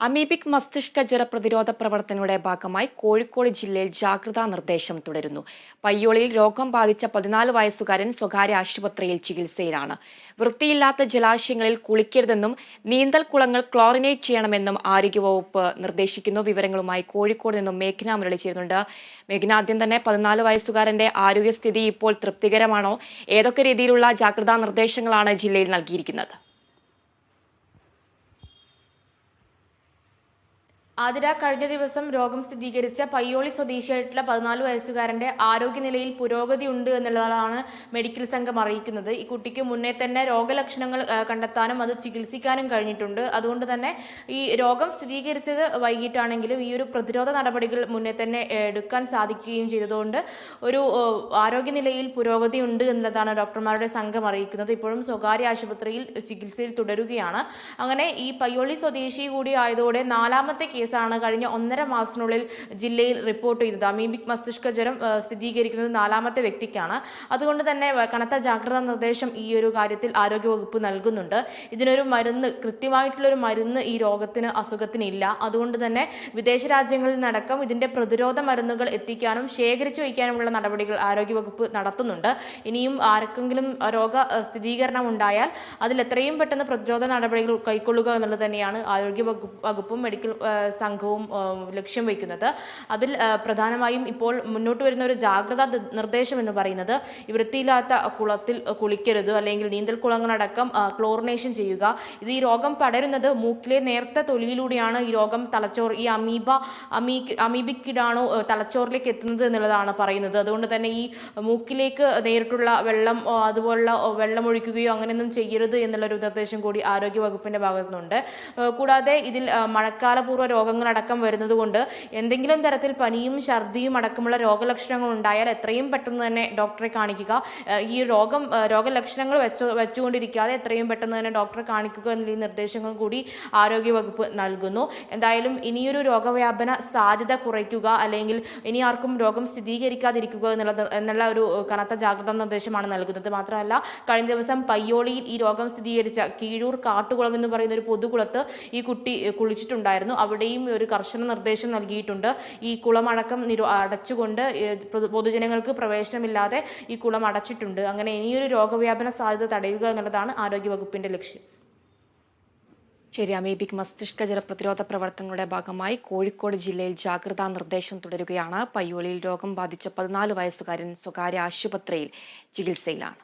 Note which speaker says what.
Speaker 1: Amoebic മസ്തിഷ്ക ജല പ്രതിരോധ പ്രവർത്തനങ്ങളുടെ ഭാഗമായി കോഴിക്കോട് ജില്ലയിൽ ജാഗ്രതാ നിർദ്ദേശം തുടരുന്നു. പയ്യോളിയിൽ രോഗം ബാധിച്ച പതിനാല് വയസ്സുകാരൻ സ്വകാര്യ ആശുപത്രിയിൽ ചികിത്സയിലാണ്. വൃത്തിയില്ലാത്ത ജലാശയങ്ങളിൽ കുളിക്കരുതെന്നും നീന്തൽ കുളങ്ങൾ ക്ലോറിനേറ്റ് ചെയ്യണമെന്നും ആരോഗ്യവകുപ്പ് നിർദ്ദേശിക്കുന്നു. വിവരങ്ങളുമായി കോഴിക്കോട് നിന്നും മേഘന മുരളി ചേരുന്നുണ്ട് മേഘന ആദ്യം തന്നെ പതിനാല് വയസ്സുകാരന്റെ ആരോഗ്യസ്ഥിതി ഇപ്പോൾ തൃപ്തികരമാണോ? ഏതൊക്കെ രീതിയിലുള്ള ജാഗ്രതാ നിർദ്ദേശങ്ങളാണ് ജില്ലയിൽ നൽകിയിരിക്കുന്നത്?
Speaker 2: ആതിര കഴിഞ്ഞ ദിവസം രോഗം സ്ഥിരീകരിച്ച പയ്യോളി സ്വദേശിയായിട്ടുള്ള പതിനാല് വയസ്സുകാരന്റെ ആരോഗ്യനിലയിൽ പുരോഗതി ഉണ്ട് എന്നുള്ളതാണ് മെഡിക്കൽ സംഘം അറിയിക്കുന്നത്. ഈ കുട്ടിക്ക് മുന്നേ തന്നെ രോഗലക്ഷണങ്ങൾ കണ്ടെത്താനും അത് ചികിത്സിക്കാനും കഴിഞ്ഞിട്ടുണ്ട്. അതുകൊണ്ട് തന്നെ ഈ രോഗം സ്ഥിരീകരിച്ചത് വൈകിട്ടാണെങ്കിലും ഈ ഒരു പ്രതിരോധ നടപടികൾ മുന്നേ തന്നെ എടുക്കാൻ സാധിക്കുകയും ചെയ്തതുകൊണ്ട് ഒരു ആരോഗ്യനിലയിൽ പുരോഗതി ഉണ്ട് എന്നുള്ളതാണ് ഡോക്ടർമാരുടെ സംഘം അറിയിക്കുന്നത്. ഇപ്പോഴും സ്വകാര്യ ആശുപത്രിയിൽ ചികിത്സയിൽ തുടരുകയാണ്. അങ്ങനെ ഈ പയ്യോളി സ്വദേശി കൂടി ആയതോടെ നാലാമത്തെ കേസാണ്. കഴിഞ്ഞ ഒന്നര മാസത്തിനുള്ളിൽ ജില്ലയിൽ റിപ്പോർട്ട് ചെയ്തത്. അമീബിക് മസ്തിഷ്ക ജ്വരം സ്ഥിരീകരിക്കുന്നത് നാലാമത്തെ വ്യക്തിക്കാണ്. അതുകൊണ്ട് തന്നെ കനത്ത ജാഗ്രതാ നിർദ്ദേശം ഈ ഒരു കാര്യത്തിൽ ആരോഗ്യവകുപ്പ് നൽകുന്നുണ്ട്. ഇതിനൊരു മരുന്ന് കൃത്യമായിട്ടുള്ളൊരു മരുന്ന് ഈ രോഗത്തിന് അസുഖത്തിന് ഇല്ല അതുകൊണ്ട് തന്നെ വിദേശ രാജ്യങ്ങളിൽ നിന്നടക്കം ഇതിന്റെ പ്രതിരോധ മരുന്നുകൾ എത്തിക്കാനും ശേഖരിച്ചു വയ്ക്കാനുമുള്ള നടപടികൾ ആരോഗ്യവകുപ്പ് നടത്തുന്നുണ്ട്. ഇനിയും ആർക്കെങ്കിലും രോഗ സ്ഥിരീകരണം ഉണ്ടായാൽ അതിൽ എത്രയും പെട്ടെന്ന് പ്രതിരോധ നടപടികൾ കൈക്കൊള്ളുക എന്നുള്ളത് തന്നെയാണ് ആരോഗ്യ വകുപ്പ് മെഡിക്കൽ സംഘവും ലക്ഷ്യം വയ്ക്കുന്നത്. അതിൽ പ്രധാനമായും ഇപ്പോൾ മുന്നോട്ട് വരുന്ന ഒരു ജാഗ്രതാ നിർദ്ദേശം എന്ന് പറയുന്നത് വൃത്തിയില്ലാത്ത കുളത്തിൽ കുളിക്കരുത് അല്ലെങ്കിൽ നീന്തൽ കുളങ്ങളടക്കം ക്ലോറിനേഷൻ ചെയ്യുക. ഇത് ഈ രോഗം പടരുന്നത് മൂക്കിലെ നേർത്ത തൊലിയിലൂടെയാണ് ഈ രോഗം തലച്ചോർ ഈ അമീബ അമീ അമീബിക്കിടാണോ തലച്ചോറിലേക്ക് എത്തുന്നത് എന്നുള്ളതാണ് പറയുന്നത്. അതുകൊണ്ട് തന്നെ ഈ മൂക്കിലേക്ക് നേരിട്ടുള്ള വെള്ളം അതുപോലുള്ള വെള്ളം ഒഴിക്കുകയോ അങ്ങനെയൊന്നും ചെയ്യരുത് എന്നുള്ളൊരു നിർദ്ദേശം കൂടി ആരോഗ്യ വകുപ്പിന്റെ ഭാഗത്തുനിന്നുണ്ട് കൂടാതെ ഇതിൽ മഴക്കാലപൂർവ രോഗങ്ങളടക്കം വരുന്നത് കൊണ്ട് എന്തെങ്കിലും തരത്തിൽ പനിയും ഛർദിയും അടക്കമുള്ള രോഗലക്ഷണങ്ങൾ ഉണ്ടായാൽ എത്രയും പെട്ടെന്ന് തന്നെ ഡോക്ടറെ കാണിക്കുക. ഈ രോഗം രോഗലക്ഷണങ്ങൾ വെച്ചു വെച്ചുകൊണ്ടിരിക്കാതെ എത്രയും പെട്ടെന്ന് തന്നെ ഡോക്ടറെ കാണിക്കുക എന്നുള്ള നിർദ്ദേശങ്ങൾ കൂടി ആരോഗ്യ വകുപ്പ് നൽകുന്നു. എന്തായാലും ഇനിയൊരു രോഗവ്യാപന സാധ്യത കുറയ്ക്കുക അല്ലെങ്കിൽ ഇനി ആർക്കും രോഗം സ്ഥിരീകരിക്കാതിരിക്കുക എന്നുള്ളത് എന്നുള്ള ഒരു കനത്ത ജാഗ്രതാ നിർദ്ദേശമാണ് നൽകുന്നത്. മാത്രമല്ല കഴിഞ്ഞ ദിവസം പയ്യോളിയിൽ ഈ രോഗം സ്ഥിരീകരിച്ച കീഴൂർ കാട്ടുകുളം എന്ന് പറയുന്ന ഒരു പൊതുകുളത്ത് ഈ കുട്ടി കുളിച്ചിട്ടുണ്ടായിരുന്നു. കുളിച്ചിട്ടുണ്ടായിരുന്നു അവിടെയും ഒരു കർശന നിർദ്ദേശം നൽകിയിട്ടുണ്ട്. ഈ കുളമടക്കം നിരോ അടച്ചുകൊണ്ട് പൊതുജനങ്ങൾക്ക് പ്രവേശനമില്ലാതെ ഈ കുളം അടച്ചിട്ടുണ്ട്. അങ്ങനെ ഇനിയൊരു രോഗവ്യാപന സാധ്യത തടയുക എന്നുള്ളതാണ് ആരോഗ്യവകുപ്പിന്റെ ലക്ഷ്യം.
Speaker 1: ശരി അമീബിക് മസ്തിഷ്ക ജലപ്രതിരോധ പ്രതിരോധ പ്രവർത്തനങ്ങളുടെ ഭാഗമായി കോഴിക്കോട് ജില്ലയിൽ ജാഗ്രതാ നിർദ്ദേശം തുടരുകയാണ്. പയ്യോളിയിൽ രോഗം ബാധിച്ച പതിനാല് വയസ്സുകാരൻ സ്വകാര്യ ആശുപത്രിയിൽ ചികിത്സയിലാണ്.